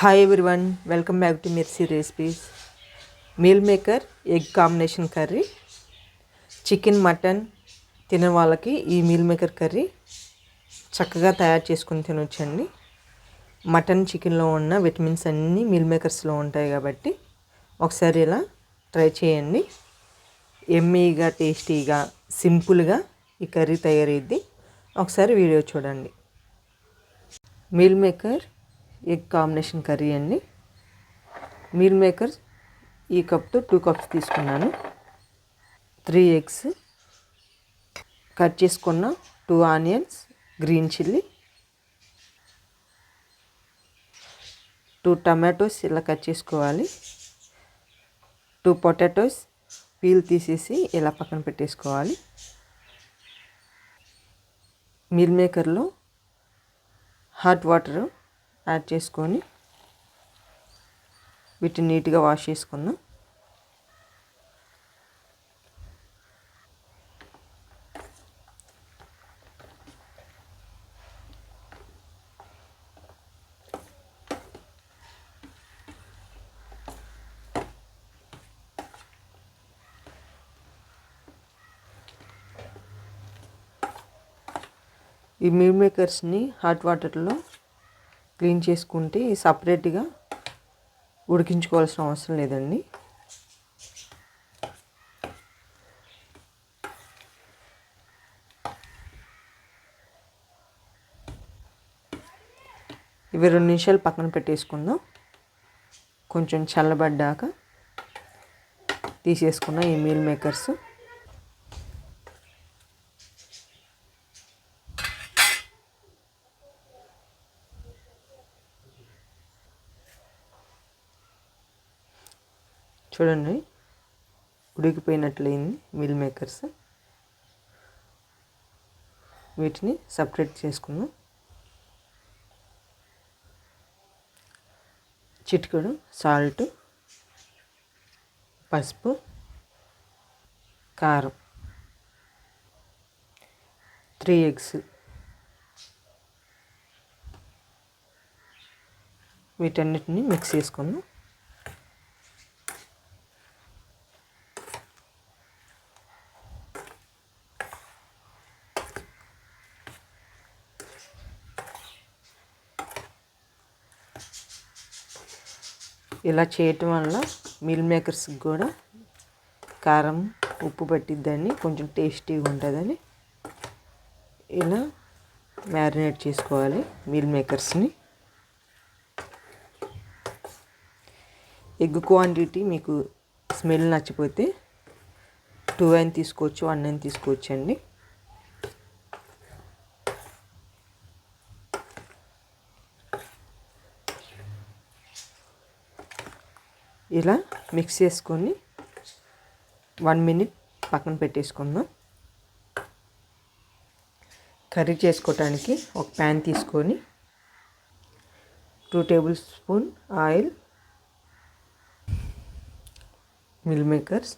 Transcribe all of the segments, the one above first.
Hi everyone welcome back to mercy recipes meal maker egg combination curry chicken mutton తినే వాళ్ళకి ఈ meal maker curry చక్కగా తయారు చేసుకుని తినొచ్చండి. మటన్ చికెన్లో ఉన్న విటమిన్స్ అన్నీ మీల్ మేకర్స్లో ఉంటాయి కాబట్టి ఒకసారి ఇలా ట్రై చేయండి. ఎమ్మీగా టేస్టీగా సింపుల్గా ఈ కర్రీ తయారైద్ది. ఒకసారి వీడియో చూడండి. Meal maker egg combination curry అండి. మీల్ మేకర్ ఈ కప్తో టూ కప్స్ తీసుకున్నాను. త్రీ ఎగ్స్ కట్ చేసుకున్న two onions green chilli two tomatoes ఇలా కట్ చేసుకోవాలి. టూ పొటాటోస్ పీల్ తీసేసి ఇలా పక్కన పెట్టేసుకోవాలి. మీల్ మేకర్లో హాట్ వాటర్ యాడ్ చేసుకొని వీటిని నీట్గా వాష్ చేసుకుందాం. ఈ మీల్ మేకర్స్ని హాట్ వాటర్లో క్లీన్ చేసుకుంటే సపరేట్గా ఉడికించుకోవాల్సిన అవసరం లేదండి. ఇవి రెండు నిమిషాలు పక్కన పెట్టేసుకుందాం. కొంచెం చల్లబడ్డాక తీసేసుకున్న ఈ మీల్ మేకర్స్. చూడండి. ఉడికిపోయినట్లయింది మిల్ మేకర్స్. వీటిని సపరేట్ చేసుకుందాం. చిటికెడు సాల్ట్ పసుపు కారం. Three eggs. వీటన్నిటిని మిక్స్ చేసుకుందాం. ఇలా చేయటం వల్ల మిల్ మేకర్స్కి కూడా కారం ఉప్పు పట్టిద్దని కొంచెం టేస్టీగా ఉంటుందని ఇలా మ్యారినేట్ చేసుకోవాలి మీల్ మేకర్స్ని ఎగ్ క్వాంటిటీ మీకు స్మెల్ నచ్చిపోతే టూ అయిన తీసుకోవచ్చు వన్ అయిన తీసుకోవచ్చు ఇలా మిక్స్ చేసుకొని వన్ మినిట్ పక్కన పెట్టేసుకుందాం. కర్రీ చేసుకోవటానికి ఒక ప్యాన్ తీసుకొని two table spoon oil meal makers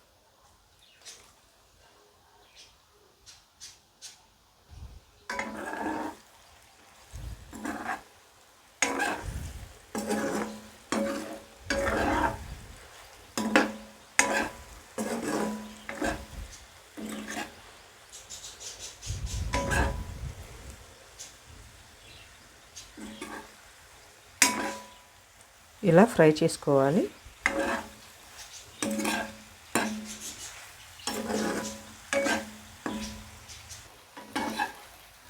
ఇలా ఫ్రై చేసుకోవాలి.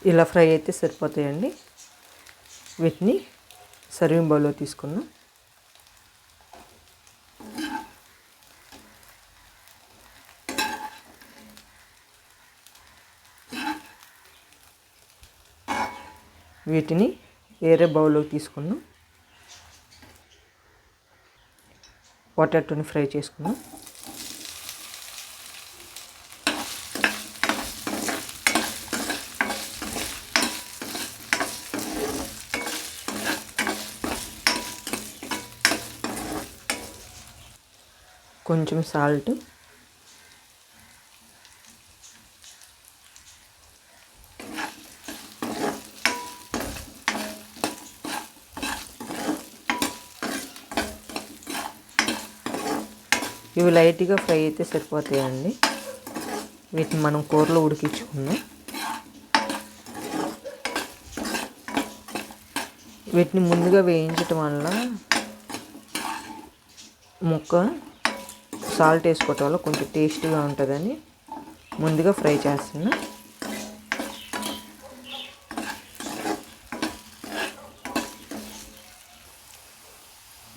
ఇలా ఫ్రై అయితే సరిపోతాయండి. వీటిని సర్వింగ్ బౌల్లో తీసుకున్నాం వీటిని వేరే బౌల్లోకి తీసుకున్నాం పొటాటోని ఫ్రై చేసుకుందాం. కొంచెం సాల్ట్ ఇవి లైట్గా ఫ్రై అయితే సరిపోతాయండి. వీటిని మనం కూరలో ఉడికించుకుందాం. వీటిని ముందుగా వేయించటం వల్ల ముక్క సాల్ట్ వేసుకోవటం వల్ల కొంచెం టేస్ట్గా ఉంటుందని ముందుగా ఫ్రై చేస్తున్నా.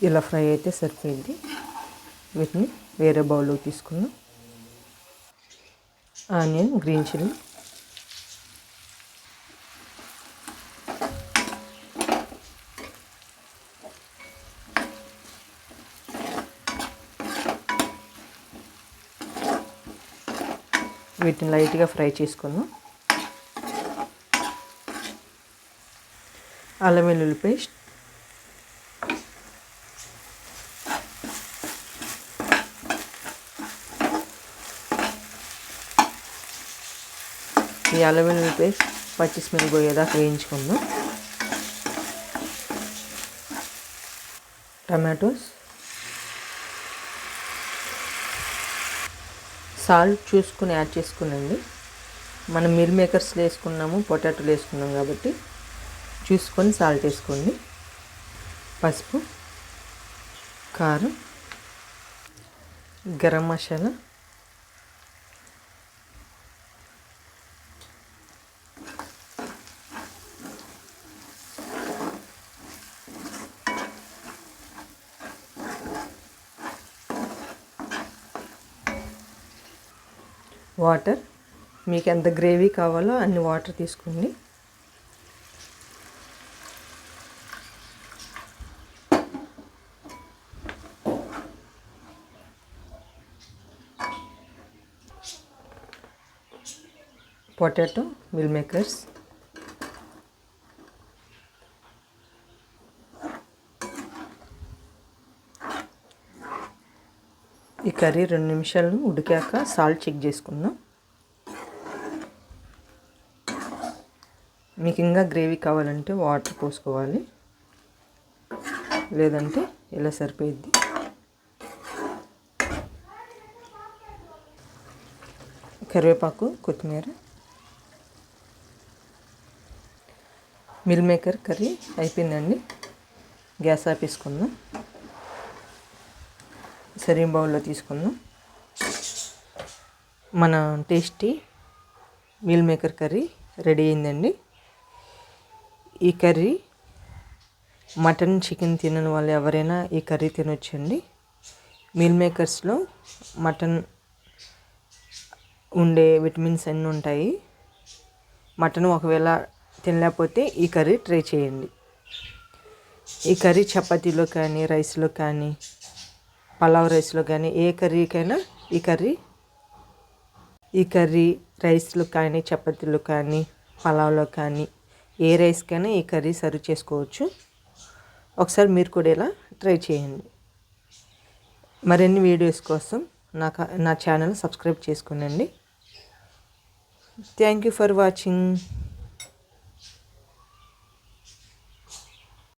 ఇలా ఫ్రై అయితే సరిపోయింది. వీటిని వేరే బౌల్లో తీసుకుందాం. Onion green chilli. వీటిని లైట్గా ఫ్రై చేసుకుందాం. అల్లం వెల్లుల్లి పేస్ట్ ఈ అల్లం వెల్లుల్లి పేస్ట్ పచ్చి స్మెల్ పోయేదాకా వేయించుకుందాం. టమాటోస్. సాల్ట్ చూసుకుని యాడ్ చేసుకునండి. మనం మిల్ మేకర్స్లో వేసుకున్నాము పొటాటోలు వేసుకున్నాం కాబట్టి చూసుకొని సాల్ట్ వేసుకోండి. పసుపు కారం గరం మసాలా వాటర్. మీకు ఎంత గ్రేవీ కావాలో అన్ని వాటర్ తీసుకోండి. పొటాటో మిల్ మేకర్స్ ఈ కర్రీ రెండు నిమిషాలు ఉడికాక సాల్ట్ చెక్ చేసుకుందాం. మీకు ఇంకా గ్రేవీ కావాలంటే వాటర్ పోసుకోవాలి. లేదంటే ఇలా సరిపోయిద్ది? కరివేపాకు కొత్తిమీర. మిల్ మేకర్ కర్రీ అయిపోయిందండి. గ్యాస్ ఆపేసుకుందాం. సర్వింగ్ బౌల్లో తీసుకుందాం. మన tasty meal maker curry ready అయిందండి. ఈ కర్రీ మటన్ చికెన్ తినని వాళ్ళు ఎవరైనా ఈ కర్రీ తినొచ్చండి. మీల్ మేకర్స్లో మటన్ ఉండే విటమిన్స్ అన్నీ ఉంటాయి. మటన్ ఒకవేళ తినలేకపోతే ఈ కర్రీ ట్రై చేయండి. ఈ కర్రీ చపాతీలో కానీ రైస్లో కానీ పలావ్ రైస్లో కానీ ఏ కర్రీకైనా ఈ కర్రీ ఈ కర్రీ రైస్లో కానీ చపాతీలు కానీ పలావ్లో కానీ ఏ రైస్కైనా ఈ కర్రీ సర్వ్ చేసుకోవచ్చు. ఒకసారి మీరు కూడా ఇలా ట్రై చేయండి. మరిన్ని వీడియోస్ కోసం నాకు నా channel subscribe చేసుకునండి. Thank you for watching